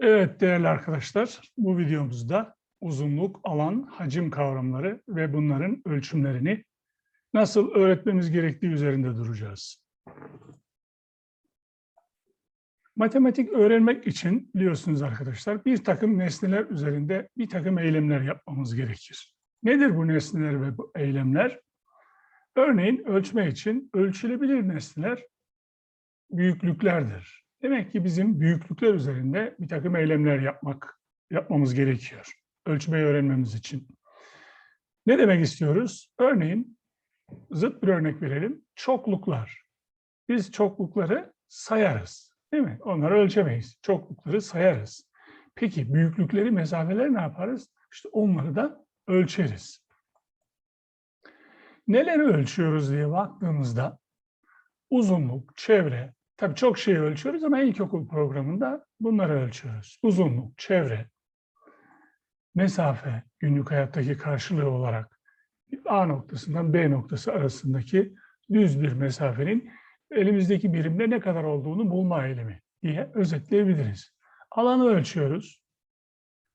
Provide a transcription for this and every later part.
Evet değerli arkadaşlar, bu videomuzda uzunluk, alan, hacim kavramları ve bunların ölçümlerini nasıl öğretmemiz gerektiği üzerinde duracağız. Matematik öğrenmek için biliyorsunuz arkadaşlar bir takım nesneler üzerinde bir takım eylemler yapmamız gerekir. Nedir bu nesneler ve bu eylemler? Örneğin ölçme için ölçülebilir nesneler büyüklüklerdir. Demek ki bizim büyüklükler üzerinde bir takım eylemler yapmak yapmamız gerekiyor. Ölçmeyi öğrenmemiz için. Ne demek istiyoruz? Örneğin zıt bir örnek verelim. Çokluklar. Biz çoklukları sayarız. Değil mi? Onları ölçemeyiz. Çoklukları sayarız. Peki büyüklükleri, mesafeleri ne yaparız? İşte onları da ölçeriz. Neleri ölçüyoruz diye baktığımızda uzunluk, çevre, tabii çok şey ölçüyoruz ama ilkokul programında bunları ölçüyoruz. Uzunluk, çevre, mesafe, günlük hayattaki karşılığı olarak A noktasından B noktası arasındaki düz bir mesafenin elimizdeki birimde ne kadar olduğunu bulma eylemi diye özetleyebiliriz. Alanı ölçüyoruz.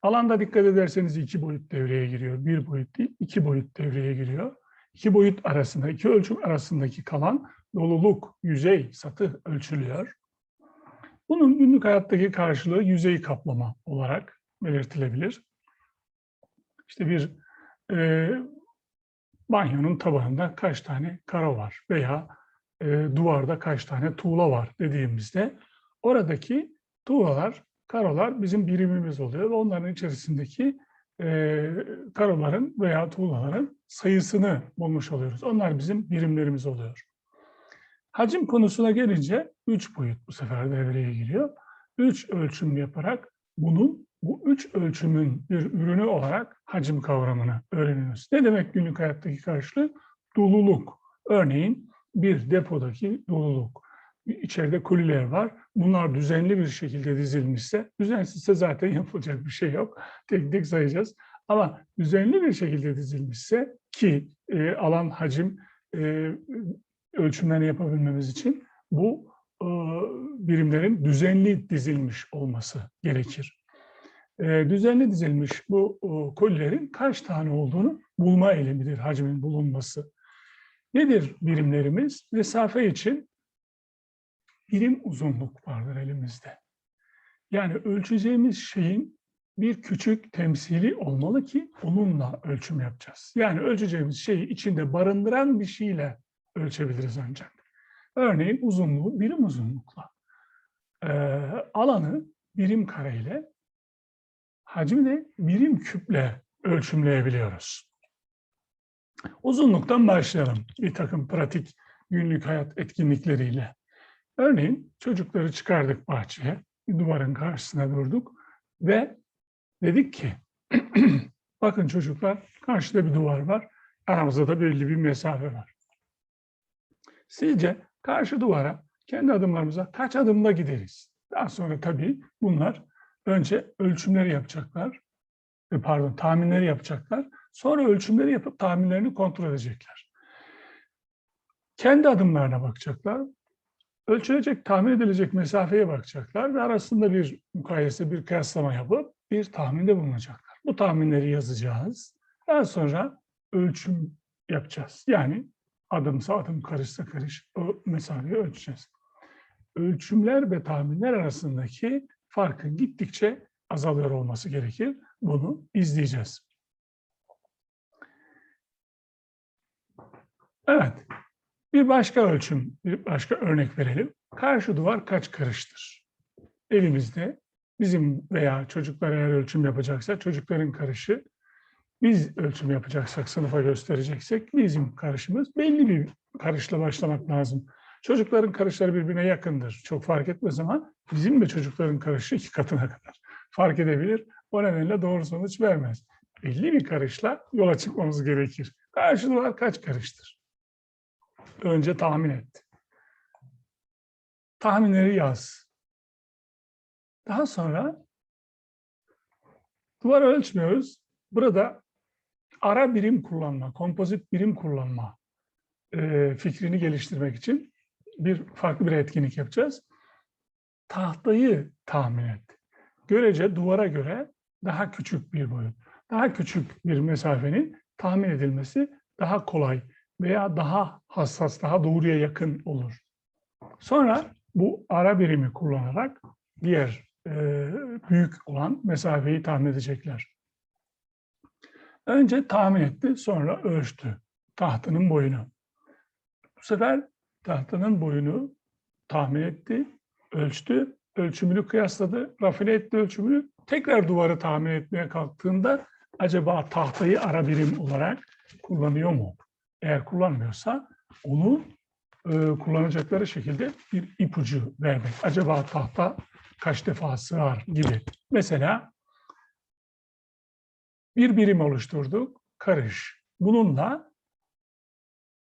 Alanda dikkat ederseniz iki boyut devreye giriyor. Bir boyut değil, iki boyut devreye giriyor. İki boyut arasında, iki ölçüm arasındaki kalan doluluk, yüzey, satı ölçülüyor. Bunun günlük hayattaki karşılığı yüzey kaplama olarak belirtilebilir. İşte bir e, banyonun tabanında kaç tane karo var veya e, duvarda kaç tane tuğla var dediğimizde oradaki tuğlalar, karolar bizim birimimiz oluyor ve onların içerisindeki e, karoların veya tuğlaların sayısını bulmuş oluyoruz. Onlar bizim birimlerimiz oluyor. Hacim konusuna gelince üç boyut bu sefer devreye giriyor. Üç ölçüm yaparak bunun bu üç ölçümün bir ürünü olarak hacim kavramını öğreniyoruz. Ne demek günlük hayattaki karşılığı? Doluluk. Örneğin bir depodaki doluluk. İçeride kuliler var. Bunlar düzenli bir şekilde dizilmişse, düzensizse zaten yapılacak bir şey yok. Tek tek sayacağız. Ama düzenli bir şekilde dizilmişse ki e, alan hacim e, ölçümlerini yapabilmemiz için bu e, birimlerin düzenli dizilmiş olması gerekir. E, düzenli dizilmiş bu e, kolilerin kaç tane olduğunu bulma eylemidir hacmin bulunması. Nedir birimlerimiz? Mesafe için birim uzunluk vardır elimizde. Yani ölçeceğimiz şeyin bir küçük temsili olmalı ki onunla ölçüm yapacağız. Yani ölçeceğimiz şeyi içinde barındıran bir şeyle ölçebiliriz ancak. Örneğin uzunluğu birim uzunlukla, e, alanı birim kareyle, hacmi de birim küple ölçümleyebiliyoruz. Uzunluktan başlayalım bir takım pratik günlük hayat etkinlikleriyle. Örneğin çocukları çıkardık bahçeye, duvarın karşısına durduk ve dedik ki, bakın çocuklar karşıda bir duvar var, aramızda da belli bir mesafe var. Sizce karşı duvara kendi adımlarımıza kaç adımda gideriz? Daha sonra tabii bunlar önce ölçümleri yapacaklar. e, Pardon, tahminleri yapacaklar. Sonra ölçümleri yapıp tahminlerini kontrol edecekler. Kendi adımlarına bakacaklar. Ölçülecek, tahmin edilecek mesafeye bakacaklar ve arasında bir mukayese, bir kıyaslama yapıp bir tahminde bulunacaklar. Bu tahminleri yazacağız. Daha sonra ölçüm yapacağız. Yani adımsa adım, karışsa karış o mesafeyi ölçeceğiz. Ölçümler ve tahminler arasındaki farkın gittikçe azalıyor olması gerekir. Bunu izleyeceğiz. Evet. Bir başka ölçüm, bir başka örnek verelim. Karşı duvar kaç karıştır? Elimizde bizim veya çocuklar eğer ölçüm yapacaksa çocukların karışı biz ölçüm yapacaksak, sınıfa göstereceksek bizim karışımız belli bir karışla başlamak lazım. Çocukların karışları birbirine yakındır. Çok fark etmez ama bizim de çocukların karışı iki katına kadar fark edebilir. O nedenle doğru sonuç vermez. Belli bir karışla yola çıkmamız gerekir. Karşı duvar kaç karıştır? Önce tahmin et. Tahminleri yaz. Daha sonra duvar ölçmüyoruz. Burada ara birim kullanma, kompozit birim kullanma e, fikrini geliştirmek için bir farklı bir etkinlik yapacağız. Tahtayı tahmin et. görece duvara göre daha küçük bir boyut. Daha küçük bir mesafenin tahmin edilmesi daha kolay veya daha hassas, daha doğruya yakın olur. Sonra bu ara birimi kullanarak diğer e, büyük olan mesafeyi tahmin edecekler. Önce tahmin etti, sonra ölçtü tahtının boyunu. Bu sefer tahtının boyunu tahmin etti, ölçtü, ölçümünü kıyasladı, rafine etti ölçümünü. Tekrar duvarı tahmin etmeye kalktığında acaba tahtayı ara birim olarak kullanıyor mu? Eğer kullanmıyorsa onu e, kullanacakları şekilde bir ipucu vermek. Acaba tahta kaç defa sığar gibi. Mesela bir birim oluşturduk, karış. Bununla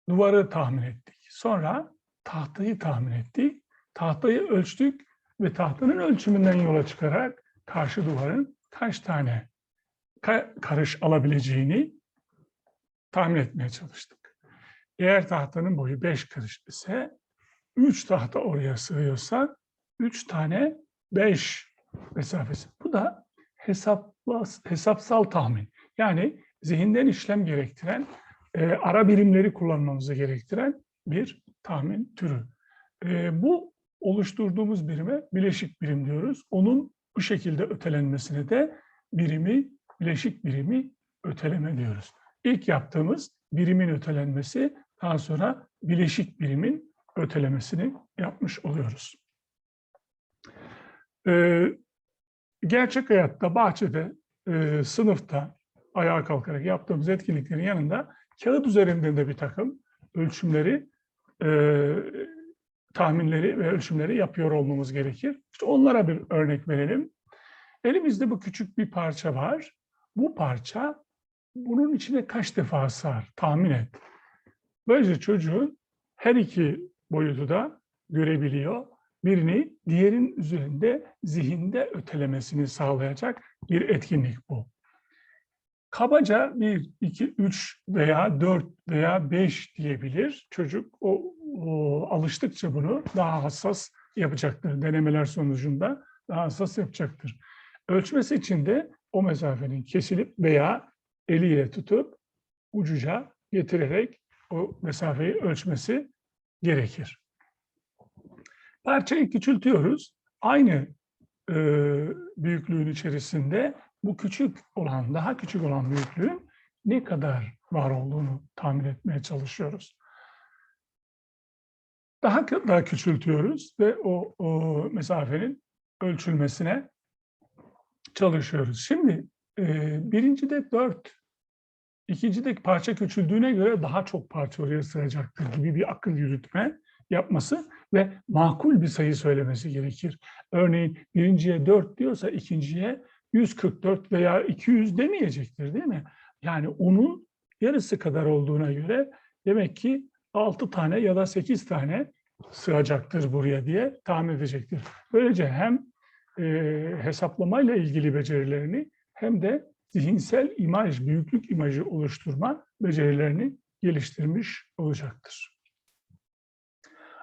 duvarı tahmin ettik. Sonra tahtayı tahmin ettik. Tahtayı ölçtük ve tahtanın ölçümünden yola çıkarak karşı duvarın kaç tane ka- karış alabileceğini tahmin etmeye çalıştık. Eğer tahtanın boyu 5 karış ise 3 tahta oraya sığıyorsa 3 tane 5 mesafesi. Bu da hesapla, hesapsal tahmin. Yani zihinden işlem gerektiren, e, ara birimleri kullanmamızı gerektiren bir tahmin türü. E, bu oluşturduğumuz birime bileşik birim diyoruz. Onun bu şekilde ötelenmesine de birimi, bileşik birimi öteleme diyoruz. İlk yaptığımız birimin ötelenmesi, daha sonra bileşik birimin ötelemesini yapmış oluyoruz. Ee, gerçek hayatta, bahçede, e, sınıfta ayağa kalkarak yaptığımız etkinliklerin yanında kağıt üzerinde de bir takım ölçümleri, e, tahminleri ve ölçümleri yapıyor olmamız gerekir. İşte onlara bir örnek verelim. Elimizde bu küçük bir parça var. Bu parça bunun içine kaç defa sığar? Tahmin et. Böylece çocuğun her iki boyutu da görebiliyor. Birini diğerin üzerinde zihinde ötelemesini sağlayacak bir etkinlik bu. Kabaca 1, 2, 3 veya 4 veya 5 diyebilir. Çocuk o, o alıştıkça bunu daha hassas yapacaktır. Denemeler sonucunda daha hassas yapacaktır. Ölçmesi için de o mesafenin kesilip veya eliyle tutup ucuca getirerek o mesafeyi ölçmesi gerekir. Parçayı küçültüyoruz. Aynı e, büyüklüğün içerisinde bu küçük olan, daha küçük olan büyüklüğün ne kadar var olduğunu tahmin etmeye çalışıyoruz. Daha daha küçültüyoruz ve o, o mesafenin ölçülmesine çalışıyoruz. Şimdi e, birincide dört, ikincide parça küçüldüğüne göre daha çok parça oraya sığacaktır gibi bir akıl yürütme yapması ve makul bir sayı söylemesi gerekir. Örneğin birinciye 4 diyorsa ikinciye 144 veya 200 demeyecektir değil mi? Yani onun yarısı kadar olduğuna göre demek ki 6 tane ya da 8 tane sığacaktır buraya diye tahmin edecektir. Böylece hem e, hesaplamayla ilgili becerilerini hem de zihinsel imaj, büyüklük imajı oluşturma becerilerini geliştirmiş olacaktır.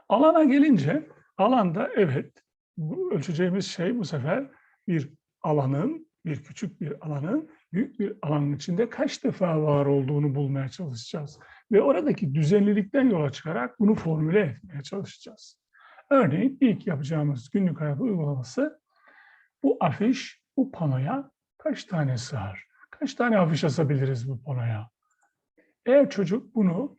Alana gelince, alanda evet bu ölçeceğimiz şey bu sefer bir alanın, bir küçük bir alanın büyük bir alanın içinde kaç defa var olduğunu bulmaya çalışacağız. Ve oradaki düzenlilikten yola çıkarak bunu formüle etmeye çalışacağız. Örneğin ilk yapacağımız günlük hayat uygulaması bu afiş, bu panoya kaç tane sığar? Kaç tane afiş asabiliriz bu panoya? Eğer çocuk bunu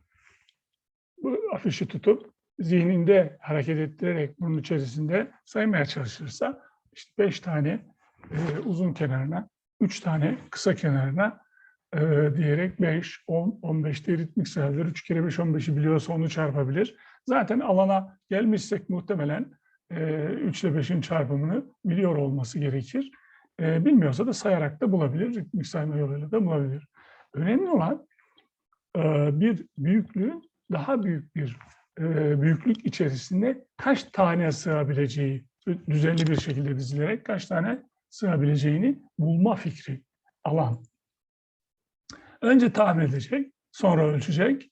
bu afişi tutup zihninde hareket ettirerek bunun içerisinde saymaya çalışırsa işte beş tane e, uzun kenarına, üç tane kısa kenarına e, diyerek 5, 10, 15 diye ritmik sayılar. 3 kere 5, 15'i biliyorsa onu çarpabilir. Zaten alana gelmişsek muhtemelen e, 3 ile 5'in çarpımını biliyor olması gerekir. E, bilmiyorsa da sayarak da bulabilir, ritmik sayma yoluyla da bulabilir. Önemli olan e, bir büyüklüğün daha büyük bir e, büyüklük içerisinde kaç tane sığabileceği, düzenli bir şekilde dizilerek kaç tane sığabileceğini bulma fikri alan. Önce tahmin edecek, sonra ölçecek.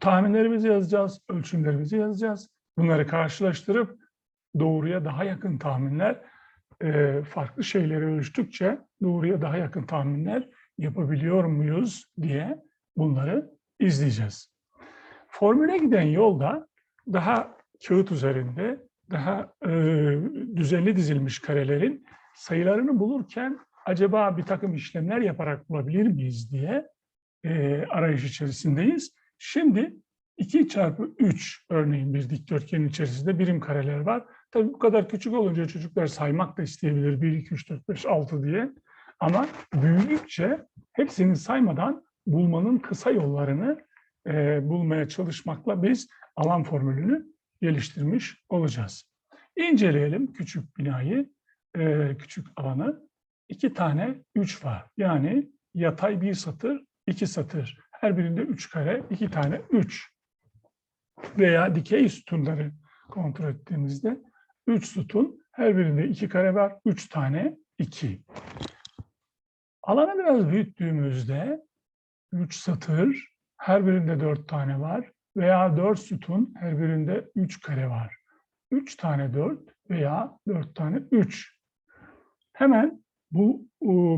Tahminlerimizi yazacağız, ölçümlerimizi yazacağız. Bunları karşılaştırıp doğruya daha yakın tahminler e, farklı şeyleri ölçtükçe doğruya daha yakın tahminler yapabiliyor muyuz diye bunları izleyeceğiz. Formüle giden yolda daha kağıt üzerinde daha e, düzenli dizilmiş karelerin sayılarını bulurken acaba bir takım işlemler yaparak bulabilir miyiz diye e, arayış içerisindeyiz. Şimdi 2 çarpı 3 örneğin bir dikdörtgenin içerisinde birim kareler var. Tabii bu kadar küçük olunca çocuklar saymak da isteyebilir 1, 2, 3, 4, 5, 6 diye. Ama büyüdükçe hepsini saymadan bulmanın kısa yollarını e, bulmaya çalışmakla biz alan formülünü geliştirmiş olacağız. İnceleyelim küçük binayı, e, küçük alanı. İki tane üç var. Yani yatay bir satır, iki satır. Her birinde üç kare, iki tane üç. Veya dikey sütunları kontrol ettiğimizde üç sütun, her birinde iki kare var, üç tane iki. Alanı biraz büyüttüğümüzde üç satır, her birinde dört tane var veya dört sütun, her birinde üç kare var. Üç tane dört veya dört tane üç. Hemen bu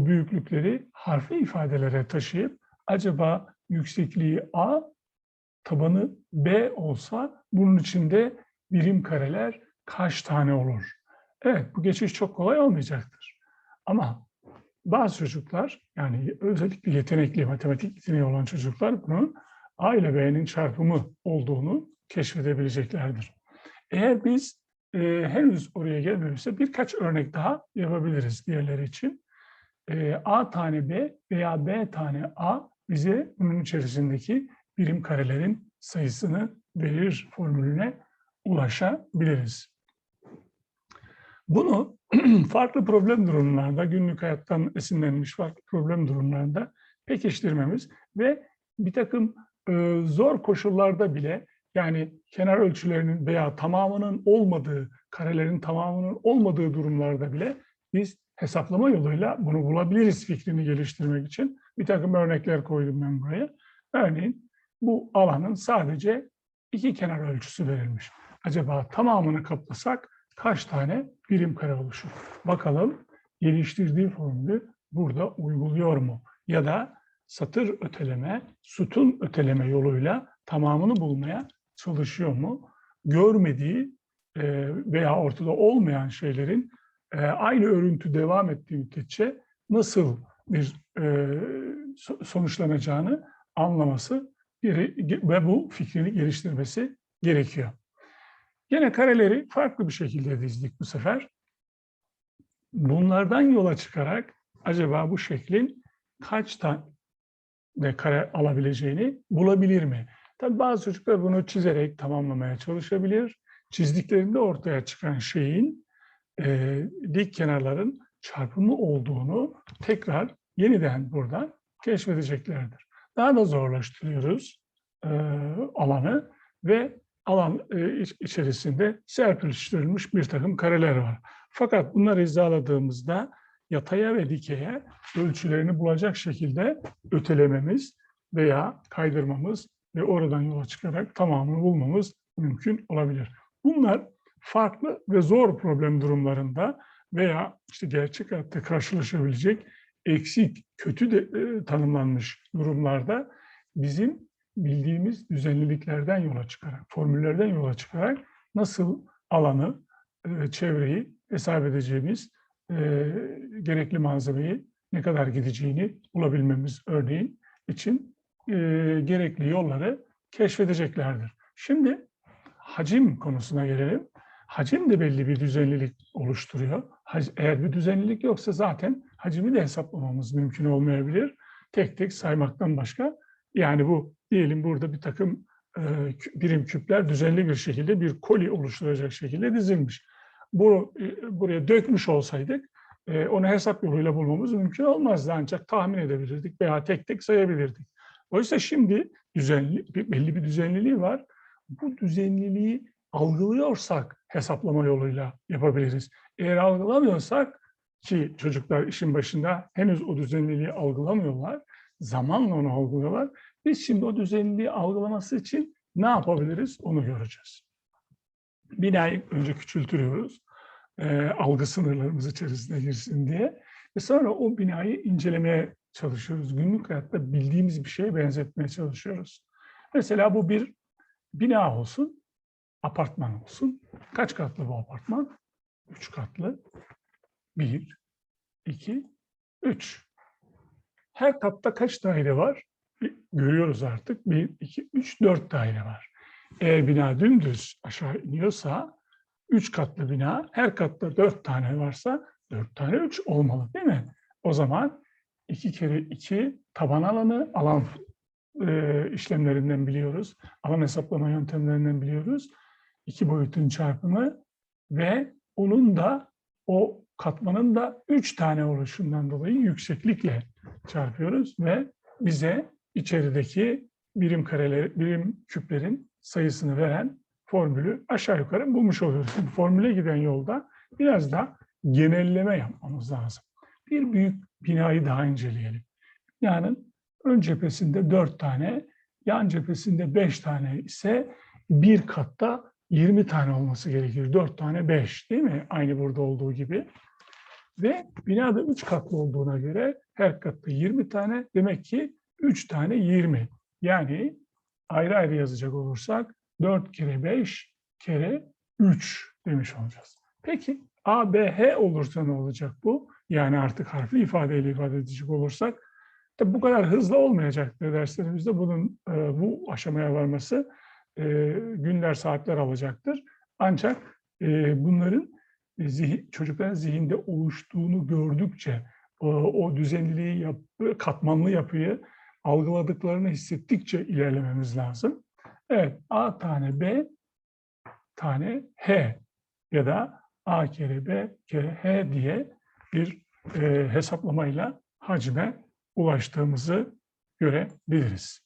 büyüklükleri harfi ifadelere taşıyıp acaba yüksekliği A, tabanı B olsa bunun içinde birim kareler kaç tane olur? Evet bu geçiş çok kolay olmayacaktır. Ama bazı çocuklar yani özellikle yetenekli matematik yeteneği olan çocuklar bunun A ile B'nin çarpımı olduğunu keşfedebileceklerdir. Eğer biz e, henüz oraya gelmemişse birkaç örnek daha yapabiliriz diğerleri için. E, A tane B veya B tane A bize bunun içerisindeki birim karelerin sayısını verir formülüne ulaşabiliriz. Bunu farklı problem durumlarda, günlük hayattan esinlenmiş farklı problem durumlarında pekiştirmemiz ve bir takım e, zor koşullarda bile yani kenar ölçülerinin veya tamamının olmadığı, karelerin tamamının olmadığı durumlarda bile biz hesaplama yoluyla bunu bulabiliriz fikrini geliştirmek için bir takım örnekler koydum ben buraya. Örneğin bu alanın sadece iki kenar ölçüsü verilmiş. Acaba tamamını kaplasak kaç tane birim kare? Bakalım geliştirdiği formülü burada uyguluyor mu? Ya da satır öteleme, sütun öteleme yoluyla tamamını bulmaya çalışıyor mu? Görmediği e, veya ortada olmayan şeylerin e, aynı örüntü devam ettiği müddetçe nasıl bir e, sonuçlanacağını anlaması ve bu fikrini geliştirmesi gerekiyor. Yine kareleri farklı bir şekilde dizdik bu sefer. Bunlardan yola çıkarak acaba bu şeklin kaç tane kare alabileceğini bulabilir mi? Tabii bazı çocuklar bunu çizerek tamamlamaya çalışabilir. Çizdiklerinde ortaya çıkan şeyin e, dik kenarların çarpımı olduğunu tekrar yeniden burada keşfedeceklerdir. Daha da zorlaştırıyoruz e, alanı ve alan e, içerisinde serpiştirilmiş bir takım kareler var. Fakat bunları hizaladığımızda yataya ve dikeye ölçülerini bulacak şekilde ötelememiz veya kaydırmamız ve oradan yola çıkarak tamamını bulmamız mümkün olabilir. Bunlar farklı ve zor problem durumlarında veya işte gerçek hayatta karşılaşabilecek eksik, kötü de e, tanımlanmış durumlarda bizim bildiğimiz düzenliliklerden yola çıkarak, formüllerden yola çıkarak nasıl alanı, e, çevreyi hesap edeceğimiz e, gerekli malzemeyi ne kadar gideceğini bulabilmemiz örneğin için e, gerekli yolları keşfedeceklerdir. Şimdi hacim konusuna gelelim. Hacim de belli bir düzenlilik oluşturuyor. Eğer bir düzenlilik yoksa zaten hacimi de hesaplamamız mümkün olmayabilir. Tek tek saymaktan başka. Yani bu diyelim burada bir takım e, birim küpler düzenli bir şekilde bir koli oluşturacak şekilde dizilmiş. Bu e, buraya dökmüş olsaydık e, onu hesap yoluyla bulmamız mümkün olmazdı ancak tahmin edebilirdik veya tek tek sayabilirdik. Oysa şimdi düzenli, belli bir düzenliliği var. Bu düzenliliği algılıyorsak hesaplama yoluyla yapabiliriz. Eğer algılamıyorsak ki çocuklar işin başında henüz o düzenliliği algılamıyorlar, zamanla onu algılıyorlar. Biz şimdi o düzenliliği algılaması için ne yapabiliriz onu göreceğiz. Binayı önce küçültüyoruz. e, algı sınırlarımız içerisine girsin diye. Ve sonra o binayı incelemeye çalışıyoruz. Günlük hayatta bildiğimiz bir şeye benzetmeye çalışıyoruz. Mesela bu bir bina olsun, apartman olsun. Kaç katlı bu apartman? Üç katlı. Bir, iki, üç. Her katta kaç daire var? Görüyoruz artık. Bir, iki, üç, dört daire var. Eğer bina dümdüz aşağı iniyorsa, üç katlı bina, her katta dört tane varsa, dört tane üç olmalı değil mi? O zaman iki kere iki taban alanı, alan e, işlemlerinden biliyoruz. Alan hesaplama yöntemlerinden biliyoruz. İki boyutun çarpımı ve onun da o katmanın da üç tane oluşundan dolayı yükseklikle çarpıyoruz ve bize içerideki birim kareler, birim küplerin sayısını veren formülü aşağı yukarı bulmuş oluyoruz. Şimdi formüle giden yolda biraz da genelleme yapmamız lazım. Bir büyük binayı daha inceleyelim. Binanın ön cephesinde dört tane, yan cephesinde beş tane ise bir katta 20 tane olması gerekir. Dört tane beş değil mi? Aynı burada olduğu gibi. Ve binada üç katlı olduğuna göre her katta 20 tane demek ki 3 tane 20. Yani ayrı ayrı yazacak olursak 4 kere 5 kere 3 demiş olacağız. Peki A, B, H olursa ne olacak bu? Yani artık harfli ifadeyle ifade edecek olursak tabi bu kadar hızlı olmayacaktır derslerimizde bunun e, bu aşamaya varması e, günler saatler alacaktır. Ancak e, bunların e, zihin, çocukların zihinde oluştuğunu gördükçe o, o düzenliliği, yap, katmanlı yapıyı algıladıklarını hissettikçe ilerlememiz lazım. Evet, A tane B tane H ya da A kere B kere H diye bir e, hesaplamayla hacme ulaştığımızı görebiliriz.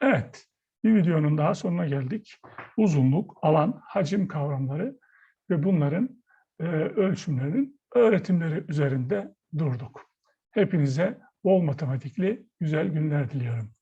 Evet, bir videonun daha sonuna geldik. Uzunluk, alan, hacim kavramları ve bunların e, ölçümlerinin öğretimleri üzerinde durduk. Hepinize bol matematikli güzel günler diliyorum.